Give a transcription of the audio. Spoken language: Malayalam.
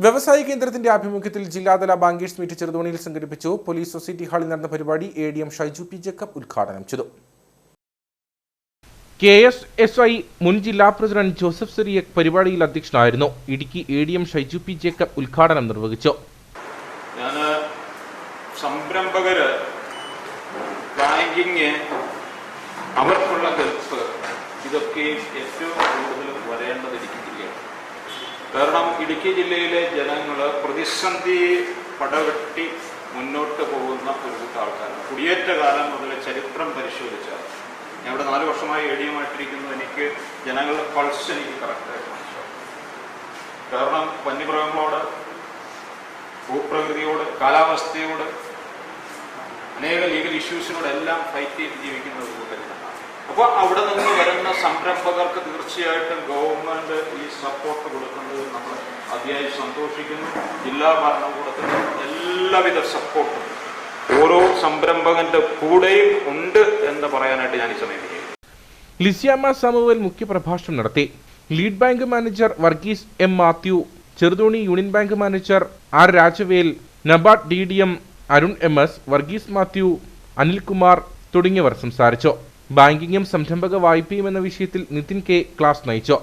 വ്യവസായ കേന്ദ്രത്തിന്റെ ആഭിമുഖ്യത്തിൽ ജില്ലാതല ബാങ്കേഴ്സ് മീറ്റ് ചെറുതോണിയിൽ സംഘടിപ്പിച്ചു പോലീസ് സൊസൈറ്റി ഹാളിൽ നടന്ന പരിപാടി A D M Shaiju P Jacob ഉദ്ഘാടനം ചെയ്തു. കെ എസ് എസ് ഐ മുൻ ജില്ലാ പ്രസിഡന്റ് ജോസഫ് സെറിയക് പരിപാടിയിൽ അധ്യക്ഷനായിരുന്നു. Idukki A D M Shaiju P Jacob ഉദ്ഘാടനം നിർവഹിച്ചു. ഞാൻ സംരംഭകര് ബാങ്കിങ് അവർക്കുള്ള ഹെൽപ്പ് ഇതൊക്കെ ഏറ്റവും കൂടുതൽ വരേണ്ടത് കാരണം ഇടുക്കി ജില്ലയിലെ ജനങ്ങൾ പ്രതിസന്ധി പടവെട്ടി മുന്നോട്ട് പോകുന്ന ഒരു കൂട്ടം ആൾക്കാരാണ്. കുടിയേറ്റ കാലം മുതൽ ചരിത്രം പരിശോധിച്ചാൽ. ഞാൻ ഇവിടെ നാല് വർഷമായി എഴുതിയുമായിട്ടിരിക്കുന്നത് എനിക്ക് ജനങ്ങളുടെ പൾസ് എനിക്ക് കറക്റ്റായിട്ട് മനസ്സിലാവും. കാരണം വന്യമൃഗങ്ങളോട് ഭൂപ്രകൃതിയോട് കാലാവസ്ഥയോട് അനേക ലീഗൽ ഇഷ്യൂസിനോടെല്ലാം ഫൈറ്റ് ചെയ്ത് ജീവിക്കുന്ന ഒരു കൂട്ടരുതാണ് അപ്പോൾ അവിടെ നിന്ന് വരുന്ന സംരംഭകർക്ക് തീർച്ചയായിട്ടും ഗവൺമെന്റ് ഈ സപ്പോർട്ട് കൊടുക്കുന്നത് നമ്മൾ അതിയായി സന്തോഷിക്കുന്നു. ജില്ലാ ഭരണകൂടത്തിന് എല്ലാവിധ സപ്പോർട്ടും ഓരോ സംരംഭകന്റെ കൂടെയും ഉണ്ട് എന്ന് പറയാനായിട്ട് ഞാൻ ഈ സമയം ലിസിയാമ സാമുവൽ മുഖ്യപ്രഭാഷണം നടത്തി. Lead bank manager Varghese M Mathew Cheruthoni union bank manager R Rajavel NABARD D D M Arun M S Varghese Mathew Anilkumar തുടങ്ങിയവർ സംസാരിച്ചു. ബാങ്കിങ്ങും സംരംഭക വായ്പയും എന്ന വിഷയത്തിൽ നിതിൻ കെ ക്ലാസ് നയിച്ചു